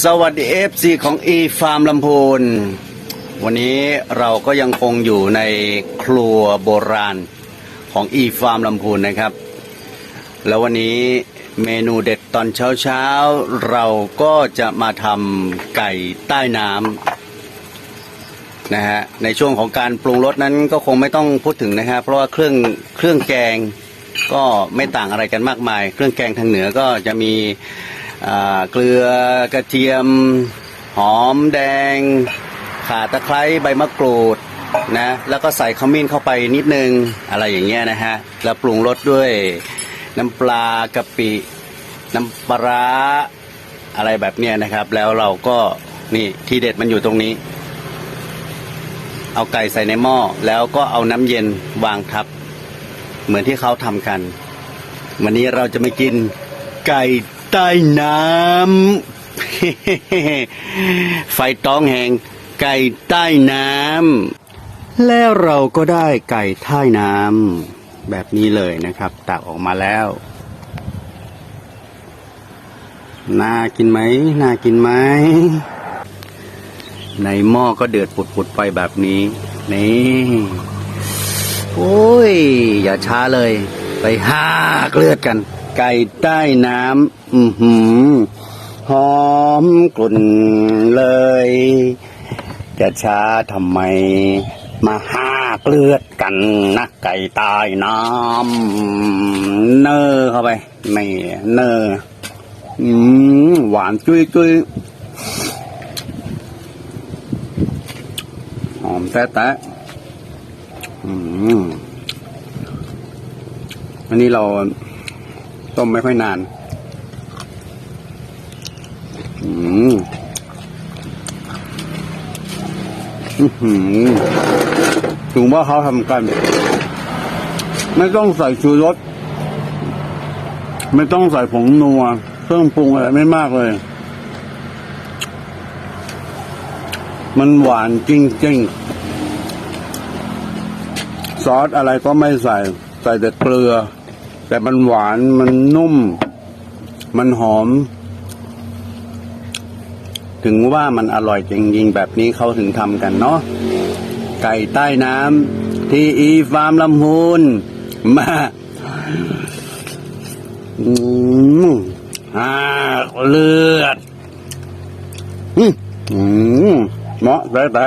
สวัสดีเอฟซีของ e ฟาร์มลำพูนวันนี้เราก็ยังคงอยู่ในครัวโบราณของ e ฟาร์มลำพูนนะครับ แล้ววันนี้เมนูเด็ดตอนเช้าๆเราก็จะมาทำไก่ใต้น้ำนะฮะในช่วงของการปรุงรสนั้นก็คงไม่ต้องพูดถึงนะครับ เพราะว่าเครื่องเครื่องแกงก็ไม่ต่างอะไรกันมากมาย เครื่องแกงทางเหนือก็จะมี เกลือกระเทียม หอมแดง ข่าตะไคร้ใบมะกรูดนะแล้วก็ใส่ขมิ้นเข้าไปนิดนึงอะไรอย่างเงี้ยนะฮะแล้วปรุงรสด้วยน้ำปลากะปิ น้ำปลาร้าอะไรแบบเนี้ยนะครับ แล้วเราก็นี่ทีเด็ดมันอยู่ตรงนี้ เอาไก่ใส่ในหม้อแล้วก็เอาน้ำเย็นวางทับ เหมือนที่เขาทำกัน วันนี้เราจะมากินไก่ ใต้น้ำไฟต้องแหงไก่ใต้น้ำแล้วเราก็ได้ไก่ใต้น้ำแบบนี้เลยนะครับ ตักออกมาแล้วน่ากินไหมน่ากินไหมในหม้อก็เดือดปุดๆไปแบบนี้ นี่ โอ้ย อย่าช้าเลย ไปห้ากเลือดกัน ไก่ใต้น้ำอือหือหอมกลุ่นเลย จะช้าทำไม มาห้ากเลือดกันนะไก่ใต้น้ำเนอเข้าไป ไม่เนออืมหวานจุ้ยจุ้ยหอมแต๊ะแต๊ะอืมอันนี้เรา ต้มไม่ค่อยนาน อืมอือหือถึงว่าเขาทำกัน ไม่ต้องใส่ชูรส ไม่ต้องใส่ผงนัว เครื่องปรุงอะไรไม่มากเลย มันหวานจริงๆ ซอสอะไรก็ไม่ใส่ ใส่แต่เกลือ แต่มันหวานมันนุ่ม มันหอม ถึงว่ามันอร่อยจริงๆแบบนี้เขาถึงทำกันเนาะไก่ใต้น้ำที่อีฟาร์มลำพูนมาอืมอ่าเลือด อืมเหมาะแต่แต่